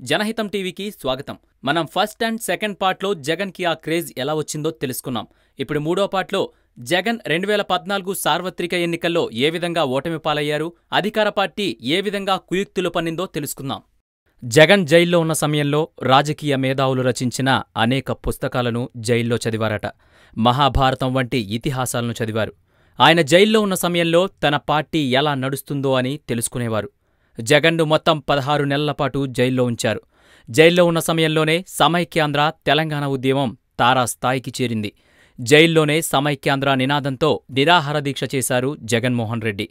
జనహితం టీవీకి స్వాగతం. మనం ఫస్ట్ అండ్ సెకండ్ పార్ట్లో జగన్కి ఆ క్రేజ్ ఎలా వచ్చిందో తెలుసుకున్నాం ఇప్పుడు మూడో పార్ట్లో జగన్ రెండు వేల పద్నాలుగు సార్వత్రిక ఎన్నికల్లో ఏ విధంగా ఓటమి పాలయ్యారు అధికార పార్టీ ఏ విధంగా కుయుక్తులు పన్నిందో తెలుసుకుందాం. జగన్ జైల్లో ఉన్న సమయంలో రాజకీయ మేధావులు రచించిన అనేక పుస్తకాలను జైల్లో చదివారట. మహాభారతం వంటి ఇతిహాసాలను చదివారు. ఆయన జైల్లో ఉన్న సమయంలో తన పార్టీ ఎలా నడుస్తుందో అని తెలుసుకునేవారు. జగన్ను మొత్తం పదహారు నెలల పాటు జైల్లో ఉంచారు. జైల్లో ఉన్న సమయంలోనే సమైక్యాంధ్ర తెలంగాణ ఉద్యమం తారాస్థాయికి చేరింది. జైల్లోనే సమైక్యాంధ్ర నినాదంతో నిరాహార దీక్ష చేశారు జగన్మోహన్ రెడ్డి.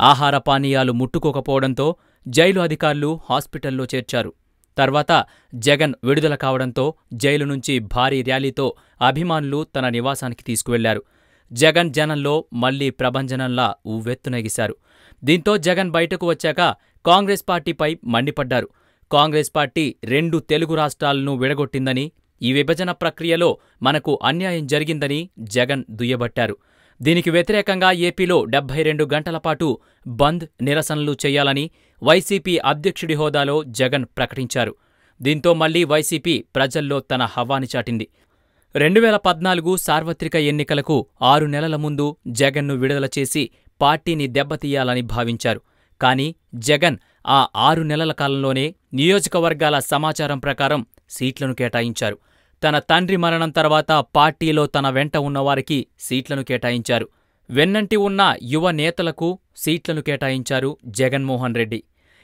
ఆహార పానీయాలు ముట్టుకోకపోవడంతో జైలు అధికారులు హాస్పిటల్లో చేర్చారు. తర్వాత జగన్ విడుదల కావడంతో జైలు నుంచి భారీ ర్యాలీతో అభిమానులు తన నివాసానికి తీసుకువెళ్ళారు. జగన్ జనంలో మళ్ళీ ప్రభంజనంలా ఉవ్వెత్తునెగిశారు దీంతో జగన్ బయటకు వచ్చాక కాంగ్రెస్ పార్టీపై మండిపడ్డారు. కాంగ్రెస్ పార్టీ రెండు తెలుగు రాష్ట్రాలను విడగొట్టిందని ఈ విభజన ప్రక్రియలో మనకు అన్యాయం జరిగిందని జగన్ దుయ్యబట్టారు. దీనికి వ్యతిరేకంగా ఏపీలో డెబ్బై రెండు గంటల పాటు బంద్ నిరసనలు చేయాలని వైసీపీ అధ్యక్షుడి హోదాలో జగన్ ప్రకటించారు. దీంతో మళ్ళీ వైసీపీ ప్రజల్లో తన హవాని చాటింది. రెండు వేల పద్నాలుగు సార్వత్రిక ఎన్నికలకు ఆరు నెలల ముందు జగన్ను విడుదల చేసి పార్టీని దెబ్బతీయాలని భావించారు. కానీ జగన్ ఆ ఆరు నెలల కాలంలోనే నియోజకవర్గాల సమాచారం ప్రకారం సీట్లను కేటాయించారు. తన తండ్రి మరణం తర్వాత పార్టీలో తన వెంట ఉన్నవారికి సీట్లను కేటాయించారు. వెన్నంటి ఉన్న యువ నేతలకు సీట్లను కేటాయించారు జగన్మోహన్ రెడ్డి.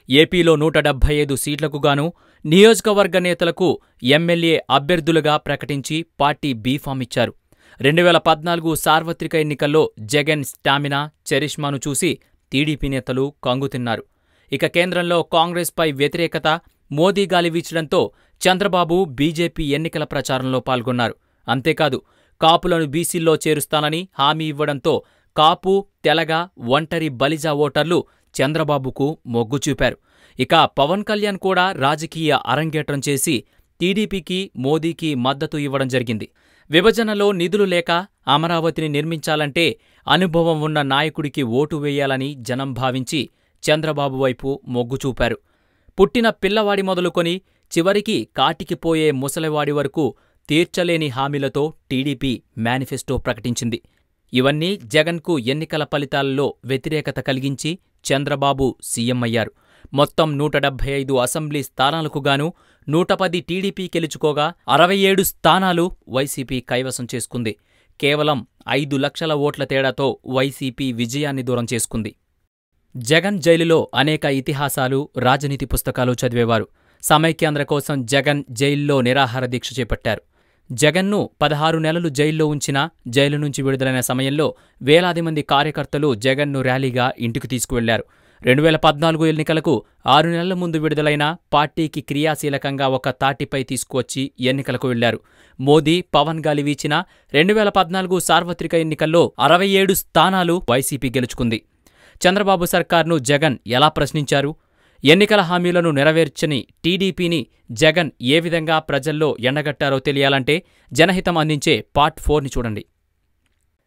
ఏపీలో నూట డెబ్బై ఐదు సీట్లకు గాను నియోజకవర్గ నేతలకు ఎమ్మెల్యే అభ్యర్థులుగా ప్రకటించి పార్టీ బీఫామ్ ఇచ్చారు. రెండు వేల పద్నాలుగు సార్వత్రిక ఎన్నికల్లో జగన్ స్టామినా చరిష్మాను చూసి టీడీపీ నేతలు కంగుతిన్నారు ఇక కేంద్రంలో కాంగ్రెస్పై వ్యతిరేకత మోదీ గాలి వీచడంతో చంద్రబాబు బీజేపీ ఎన్నికల ప్రచారంలో పాల్గొన్నారు. అంతేకాదు కాపులను బీసీల్లో చేరుస్తానని హామీ ఇవ్వడంతో కాపు తెలగ ఒంటరి బలిజా ఓటర్లు చంద్రబాబుకు మొగ్గు చూపారు. ఇక పవన్ కళ్యాణ్ కూడా రాజకీయ అరంగేట్రం చేసి టీడీపీకి మోదీకి మద్దతు ఇవ్వడం జరిగింది. విభజనలో నిధులు లేక అమరావతిని నిర్మించాలంటే అనుభవం ఉన్న నాయకుడికి ఓటు వేయాలని జనం భావించి చంద్రబాబు వైపు మొగ్గు చూపారు. పుట్టిన పిల్లవాడి మొదలుకొని చివరికి కాటికి పోయే ముసలివాడి వరకు తీర్చలేని హామీలతో టీడీపీ మేనిఫెస్టో ప్రకటించింది. ఇవన్నీ జగన్కు ఎన్నికల ఫలితాలలో వ్యతిరేకత కలిగించి చంద్రబాబు సీఎం అయ్యారు. మొత్తం నూట డెబ్బై ఐదు అసెంబ్లీ స్థానాలకు గాను నూట పది టీడీపీ గెలుచుకోగా అరవై ఏడు స్థానాలు వైసీపీ కైవసం చేసుకుంది. కేవలం ఐదు లక్షల ఓట్ల తేడాతో వైసీపీ విజయాన్ని దూరం చేసుకుంది. జగన్ జైలులో అనేక ఇతిహాసాలు రాజనీతి పుస్తకాలు చదివేవారు. సమైక్యాంధ్ర కోసం జగన్ జైల్లో నిరాహార దీక్ష చేపట్టారు. జగన్ను పదహారు నెలలు జైల్లో ఉంచినా జైలు నుంచి విడుదలైన సమయంలో వేలాది మంది కార్యకర్తలు జగన్ను ర్యాలీగా ఇంటికి తీసుకువెళ్ళారు. రెండు వేల పద్నాలుగు ఎన్నికలకు ఆరు నెలల ముందు విడుదలైన పార్టీకి క్రియాశీలకంగా ఒక తాటిపై తీసుకువచ్చి ఎన్నికలకు వెళ్ళారు. మోదీ పవన్ గాలి వీచిన రెండు వేల పద్నాలుగు సార్వత్రిక ఎన్నికల్లో అరవై ఏడు స్థానాలు వైసీపీ గెలుచుకుంది. చంద్రబాబు సర్కార్ను జగన్ ఎలా ప్రశ్నించారు? ఎన్నికల హామీలను నెరవేర్చని టీడీపీని జగన్ ఏ విధంగా ప్రజల్లో ఎండగట్టారో తెలియాలంటే జనహితం అందించే పార్ట్ ఫోర్ని చూడండి.